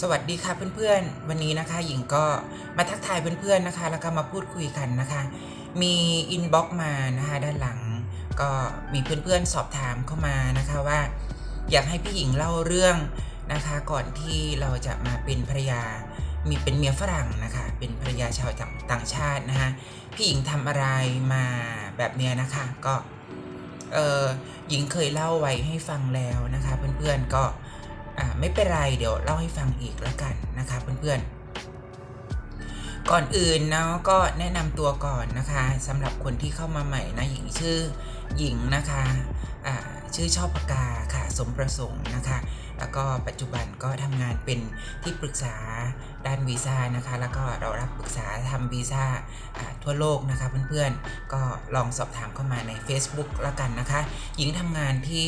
สวัสดีค่ะเพื่อนๆ วันนี้นะคะหญิงก็มาทักทายเพื่อนๆนะคะ แล้วก็มาพูดคุยกันนะคะ มีอินบ็อกซ์มานะคะด้านหลัง ก็มีเพื่อนๆสอบถามเข้ามานะคะว่า อยากให้พี่หญิงเล่าเรื่องนะคะ ก่อนที่เราจะมาเป็นภรรยา มีเป็นเมียฝรั่งนะคะ เป็นภรรยาชาวต่างต่างชาตินะคะพี่หญิงทำอะไรมาแบบเนี้ยนะคะก็เออหญิงเคยเล่าไว้ให้ฟังแล้วนะคะ เพื่อนๆก็ อ่าไม่เป็นไรเดี๋ยวเล่าให้ฟังอีกแล้วกันนะคะเพื่อนๆ ก่อนอื่นเนาะก็แนะนำตัวก่อนนะคะสำหรับคนที่เข้ามาใหม่นะหญิงชื่อหญิงนะคะอ่าชื่อชอบปากกาค่ะสมประสงค์นะคะแล้วก็ปัจจุบันก็ทำงานเป็นที่ปรึกษาด้านวีซ่านะคะ แล้วก็เรารับปรึกษาทำวีซ่าทั่วโลกนะคะเพื่อนๆ ก็ลองสอบถามเข้ามาใน Facebook แล้วกันนะคะ หญิงทำงานที่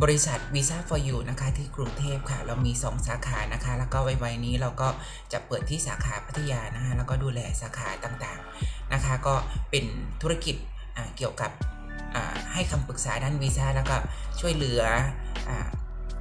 บริษัท Visa for You นะคะที่กรุงเทพค่ะ เรามี 2 สาขานะคะ แล้วก็ไวๆนี้เราก็จะเปิดที่สาขาพัทยานะคะแล้วก็ดูแลสาขาต่างๆนะคะ ก็เป็นธุรกิจเกี่ยวกับให้คำปรึกษาด้านวีซ่าแล้วก็ช่วยเหลืออ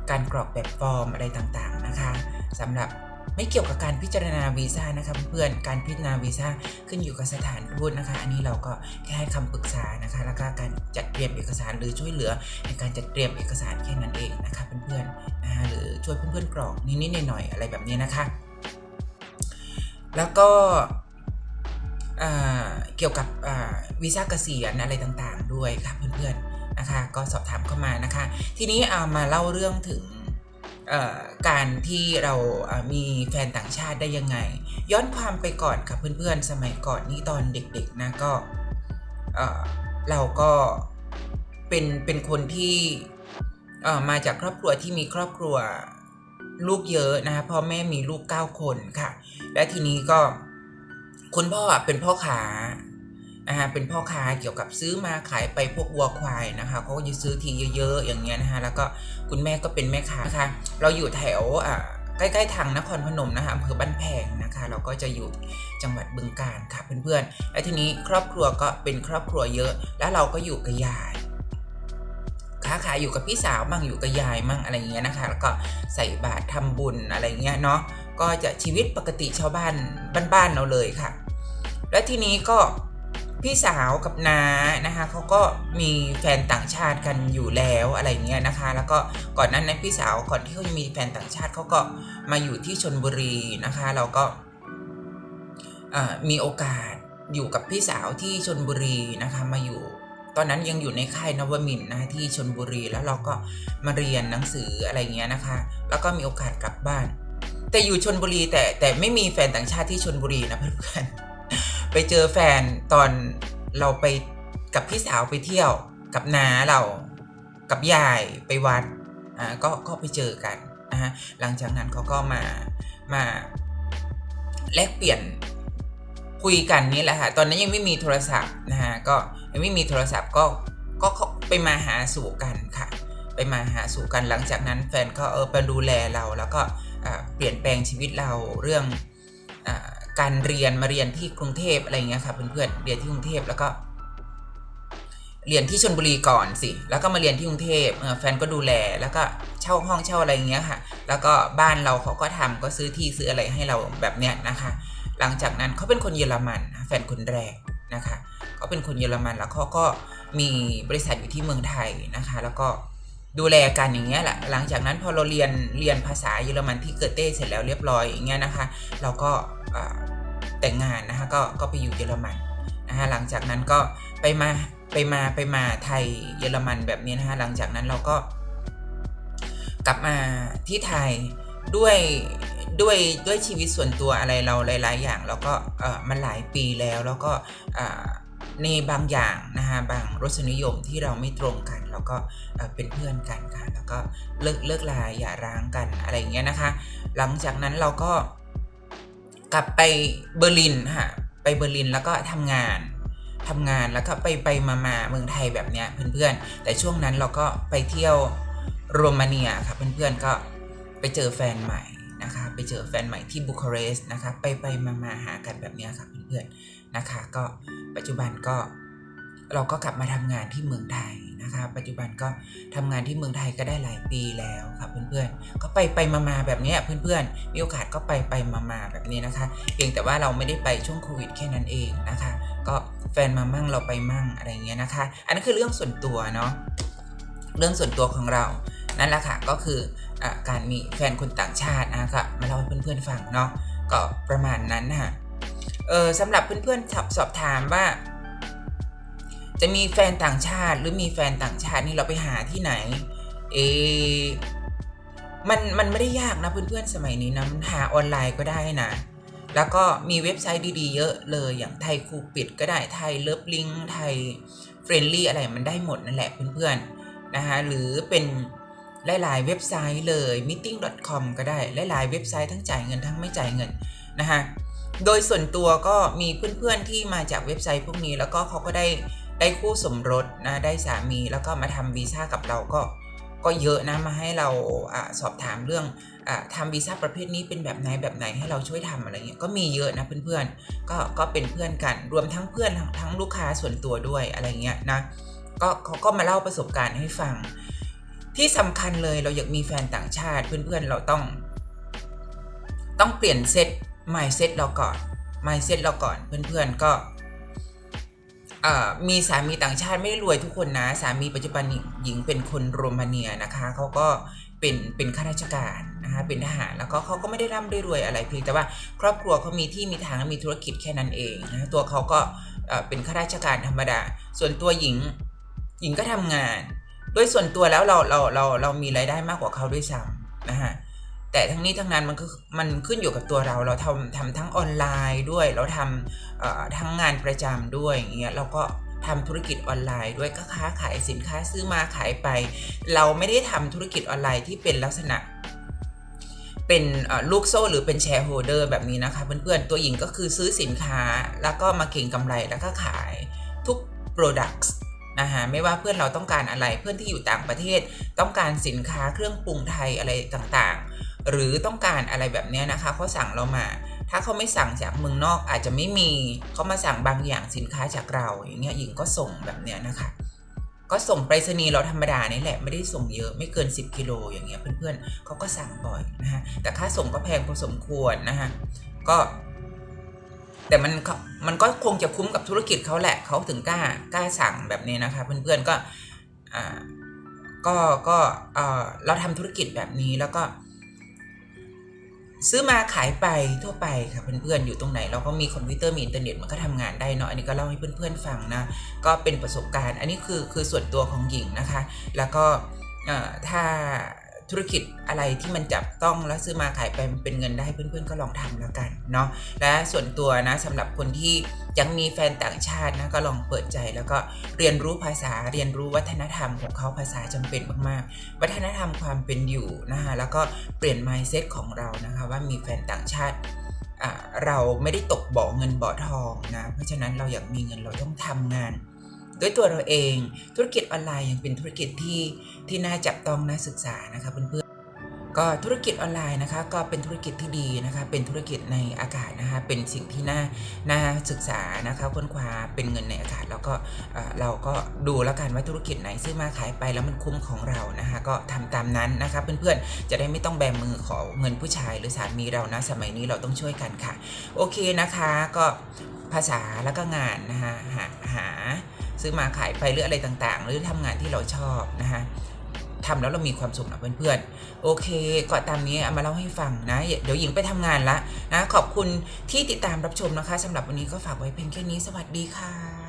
การกรอกแบบฟอร์มอะไรต่างๆนะคะสำหรับ ไม่เกี่ยวกับการพิจารณาวีซ่านะคะเพื่อนการพิจารณาวีซ่าขึ้นอยู่กับสถานทูตนะคะ อันนี้เราก็แค่ให้คำปรึกษานะคะ แล้วก็การจัดเตรียมเอกสารหรือช่วยเหลือในการจัดเตรียมเอกสารแค่นั้นเองนะคะเพื่อนๆนะคะหรือช่วยเพื่อนๆกรอกนิดๆหน่อยๆอะไรแบบนี้นะคะ แล้วก็เกี่ยวกับวีซ่าเกษียณอะไรต่างๆ ด้วยค่ะเพื่อนๆนะคะ ก็สอบถามเข้ามานะคะ ทีนี้เอามาเล่าเรื่องถึง การที่เรามีแฟนต่างชาติได้ยังไง ย้อนความไปก่อนค่ะเพื่อนๆ สมัยก่อนนี่ตอนเด็กๆนะก็เราก็เป็นเป็นคนที่มาจากครอบครัวที่มีครอบครัวลูกเยอะนะคะพ่อแม่มีลูก 9 คนค่ะ และทีนี้ก็คุณพ่อเป็นพ่อค้าะคะเป็นพ่อค้าเกี่ยวกับซื้อมาขายไปพวกวัวควายนะคะเขาก็จะซื้อทีเยอะๆอย่างเงี้ยนะคะแล้วก็คุณแม่ก็เป็นแม่ค้านะคะเราอยู่แถวอ่าใกล้ๆทางนครพนมนะคะอำเภอบ้านแพงนะคะ เราก็จะอยู่จังหวัดบึงกาฬค่ะเพื่อนๆ และทีนี้ครอบครัวก็เป็นครอบครัวเยอะ แล้วเราก็อยู่กับยายค้าขายอยู่กับพี่สาวมั่งอยู่กับยายมั่งอะไรเงี้ยนะคะ แล้วก็ใส่บาตรทำบุญอะไรเงี้ยเนาะก็จะชีวิตปกติชาวบ้านบ้านๆเราเลยค่ะ แล้วทีนี้ก็ พี่สาวกับน้านะคะเขาก็มีแฟนต่างชาติกันอยู่แล้วอะไรเงี้ยนะคะ แล้วก็ก่อนนั้นนะพี่สาวก่อนที่เขาจะมีแฟนต่างชาติเขาก็มาอยู่ที่ชนบุรีนะคะ เราก็มีโอกาสอยู่กับพี่สาวที่ชนบุรีนะคะมาอยู่ ตอนนั้นยังอยู่ในค่ายนวมินทร์นะที่ชนบุรีแล้วเราก็มาเรียนหนังสืออะไรเงี้ยนะคะ แล้วก็มีโอกาสกลับบ้าน แต่อยู่ชนบุรีแต่แต่ไม่มีแฟนต่างชาติที่ชนบุรีนะเพื่อน ไปเจอแฟนตอนเราไปกับพี่สาวไปเที่ยวกับน้าเรากับยายไปวัดอ่าก็ก็ไปเจอกันนะฮะหลังจากนั้นเขาก็มามาแลกเปลี่ยนคุยกันนี่แหละค่ะตอนนั้นยังไม่มีโทรศัพท์นะฮะก็ยังไม่มีโทรศัพท์ก็ก็ไปมาหาสู่กันค่ะ ไปมาหาสู่กันหลังจากนั้นแฟนก็เออไปดูแลเราแล้วก็เปลี่ยนแปลงชีวิตเราเรื่องอ การเรียนมาเรียนที่กรุงเทพอะไรเงี้ยค่ะเพื่อนๆเรียนที่กรุงเทพแล้วก็ เรียนที่ชนบุรีก่อนสิ แล้วก็มาเรียนที่กรุงเทพเแฟนก็ดูแลแล้วก็เช่าห้องเช่าอะไรเงี้ยค่ะ แล้วก็บ้านเราเขาก็ทำก็ซื้อที่ซื้ออะไรให้เราแบบเนี้ยนะคะ หลังจากนั้นเขาเป็นคนเยอรมันนะแฟนคนแรกนะคะเขาเป็นคนเยอรมันแล้วเขาก็มีบริษัทอยู่ที่เมืองไทยนะคะ แล้วก็ดูแลกันอย่างเงี้ยแหละ หลังจากนั้นพอเราเรียนเรียนภาษาเยอรมันที่เกิดเต้เสร็จแล้วเรียบร้อยอย่างเงี้ยนะคะ เราก็ แต่งงานนะคะก็ก็ไปอยู่เยอรมันนะคะหลังจากนั้นก็ไปมาไปมาไปมาไทยเยอรมันแบบนี้นะคะหลังจากนั้นเราก็ กลับมาที่ไทยด้วยด้วยด้วยชีวิตส่วนตัวอะไรเราหลาย ๆ อย่างแล้วก็เออมันหลายปีแล้วแล้วก็ในบางอย่างนะคะบางรสนิยมที่เราไม่ตรงกัน แล้วก็เอ่อเป็นเพื่อนกันค่ะแล้วก็เลิกเลิกลาอย่าร้างกันอะไรอย่างเงี้ยนะคะ หลังจากนั้นเราก็ กลับไปเบอร์ลินค่ะไปเบอร์ลินแล้วก็ทำงานทำงานแล้วก็ไปไปมามาเมืองไทยแบบเนี้ยเพื่อนๆ แต่ช่วงนั้นเราก็ไปเที่ยวโรมาเนียค่ะเพื่อนๆก็ไปเจอแฟนใหม่นะคะไปเจอแฟนใหม่ที่บูคาเรสต์นะคะไปไปมามาหากันแบบเนี้ยค่ะเพื่อนๆนะคะ ก็ปัจจุบันก็เราก็กลับมาทำงานที่เมืองไทย นะคะ ปัจจุบันก็ทำงานที่เมืองไทยก็ได้หลายปีแล้วค่ะเพื่อนๆ ก็ไปไปมาๆแบบนี้เพื่อนๆ มีโอกาสก็ไปไปมาๆแบบนี้นะคะ เพียงแต่ว่าเราไม่ได้ไปช่วงโควิดแค่นั้นเองนะคะ ก็แฟนมามั่งเราไปมั่งอะไรเงี้ยนะคะ อันนั้นคือเรื่องส่วนตัวเนาะ เรื่องส่วนตัวของเรา นั่นแหละค่ะก็คืออการมีแฟนคนต่างชาตินะคะมาเล่าให้เพื่อนๆฟังเนาะ ก็ประมาณนั้นนะคะเออสำหรับเพื่อนๆสอบถามว่า จะมีแฟนต่างชาติหรือมีแฟนต่างชาตินี่เราไปหาที่ไหน เอมันมันไม่ได้ยากนะเพื่อนๆสมัยนี้นะมันหาออนไลน์ก็ได้นะ แล้วก็มีเว็บไซต์ดีๆ เยอะเลยอย่างไทยคูปิดก็ได้ไทยเลิฟลิงไทยเฟรนลี่อะไรมันได้หมดนั่นแหละเพื่อนๆนะคะหรือเป็นหลายๆเว็บไซต์เลย meeting.com ก็ได้หลายๆเว็บไซต์ทั้งจ่ายเงินทั้งไม่จ่ายเงินนะคะโดยส่วนตัวก็มีเพื่อนๆที่มาจากเว็บไซต์พวกนี้แล้วก็เขาก็ได้ ได้คู่สมรสนะได้สามีแล้วก็มาทำวีซ่ากับเราก็ก็เยอะนะมาให้เราอสอบถามเรื่องอทำวีซ่าประเภทนี้เป็นแบบไหนแบบไหนให้เราช่วยทำอะไรเงี้ยก็มีเยอะนะเพื่อนๆก็ก็เป็นเพื่อนกันรวมทั้งเพื่อนทั้งลูกค้าส่วนตัวด้วยอะไรเงี้ยนะก็เขาก็มาเล่าประสบการณ์ให้ฟัง ที่สำคัญเลยเราอยากมีแฟนต่างชาติ เพื่อนๆเราต้อง ต้องเปลี่ยนเซต mindset เราก่อน mindset เราก่อนเพื่อนๆก็เอ่อ มีสามีต่างชาติไม่ได้รวยทุกคนนะ สามีปัจจุบันหญิงเป็นคนโรมาเนียนะคะเขาก็เป็นเป็นข้าราชการนะคะเป็นทหารแล้วก็เขาก็ไม่ได้ร่ำได้รวยอะไรเพียงแต่ว่าครอบครัวเขามีที่มีทางมีธุรกิจแค่นั้นเองนะตัวเขาก็เป็นข้าราชการธรรมดา ส่วนตัวหญิงหญิงก็ทำงาน โดยส่วนตัวแล้วเราเราเราเรามีรายได้มากกว่าเขาด้วยซ้ำนะฮะ แต่ทั้งนี้ทั้งนั้นมันก็มันขึ้นอยู่กับตัวเรา เราทำทำทั้งออนไลน์ด้วย เราทำทั้งงานประจำด้วยอย่างเงี้ยเราก็ทำธุรกิจออนไลน์ด้วยก็ค้าขายสินค้าซื้อมาขายไป เราไม่ได้ทำธุรกิจออนไลน์ที่เป็นลักษณะ เป็นลูกโซ่หรือเป็นแชร์โฮเดอร์แบบนี้นะคะเพื่อนๆตัวหญิงก็คือซื้อสินค้าแล้วก็มาเก็งกำไรแล้วก็ขายทุก products นะคะไม่ว่าเพื่อนเราต้องการอะไรเพื่อนที่อยู่ต่างประเทศ ต้องการสินค้าเครื่องปรุงไทยอะไรต่าง หรือต้องการอะไรแบบเนี้ยนะคะเขาสั่งเรามา ถ้าเขาไม่สั่งจากเมืองนอกอาจจะไม่มีเขามาสั่งบางอย่างสินค้าจากเรา อย่างเงี้ยหญิงก็ส่งแบบเนี้ยนะคะ ก็ส่งไปรษณีย์เราธรรมดานี่แหละไม่ได้ส่งเยอะไม่เกิน 10กิโลอย่างเงี้ยเพื่อนๆเขาก็สั่งบ่อยนะฮะแต่ค่าส่งก็แพงพอสมควรนะฮะก็แต่มันมันก็คงจะคุ้มกับธุรกิจเขาแหละเขาถึงกล้ากล้าสั่งแบบนี้นะคะ เพื่อนๆก็อ่าก็ก็เอ่อเราทำธุรกิจแบบนี้แล้วก็ ซื้อมาขายไปทั่วไปค่ะเพื่อนๆอยู่ตรงไหน เราก็มีคอมพิวเตอร์มีอินเทอร์เน็ตมันก็ทำงานได้เนาะอันนี้ก็เล่าให้เพื่อนๆฟังนะก็เป็นประสบการณ์ อันนี้คือคือส่วนตัวของหญิงนะคะ แล้วก็ถ้า ธุรกิจอะไรที่มันจับต้องแล้วซื้อมาขายไปมันเป็นเงินได้เพื่อนๆก็ลองทำแล้วกันเนาะและส่วนตัวนะสำหรับคนที่ยังมีแฟนต่างชาตินะก็ลองเปิดใจแล้วก็เรียนรู้ภาษาเรียนรู้วัฒนธรรมของเขาภาษาจำเป็นมากๆ วัฒนธรรมความเป็นอยู่นะคะแล้วก็เปลี่ยน mindset ของเรานะคะว่ามีแฟนต่างชาติเราไม่ได้ตกบ่อเงินบ่อทองนะเพราะฉะนั้นเราอยากมีเงินเราต้องทำงาน ด้วยตัวเราเอง ธุรกิจออนไลน์ยังเป็นธุรกิจที่ที่น่าจับต้องน่าศึกษานะคะเพื่อนๆ ก็ธุรกิจออนไลน์นะคะก็เป็นธุรกิจที่ดีนะคะเป็นธุรกิจในอากาศนะคะเป็นสิ่งที่น่าน่าศึกษานะคะค้นคว้าเป็นเงินในอากาศ แล้วก็เราก็ดูแล้วกันว่าธุรกิจไหนซื้อมาขายไปแล้วมันคุ้มของเรานะคะก็ทำตามนั้นนะคะเพื่อนๆจะได้ไม่ต้องแบมือขอเงินผู้ชายหรือสามีเรานะสมัยนี้เราต้องช่วยกันค่ะ โอเคนะคะก็ภาษาแล้วก็งานนะคะหาหาซื้อมาขายไปหรืออะไรต่างๆ หรือทำงานที่เราชอบนะคะ ทำแล้วเรามีความสุขนะเพื่อนๆ โอเคก็ตามนี้เอามาเล่าให้ฟังนะ เดี๋ยวหญิงไปทำงานละนะ ขอบคุณที่ติดตามรับชมนะคะสำหรับวันนี้ก็ฝากไว้เพียงแค่นี้สวัสดีค่ะ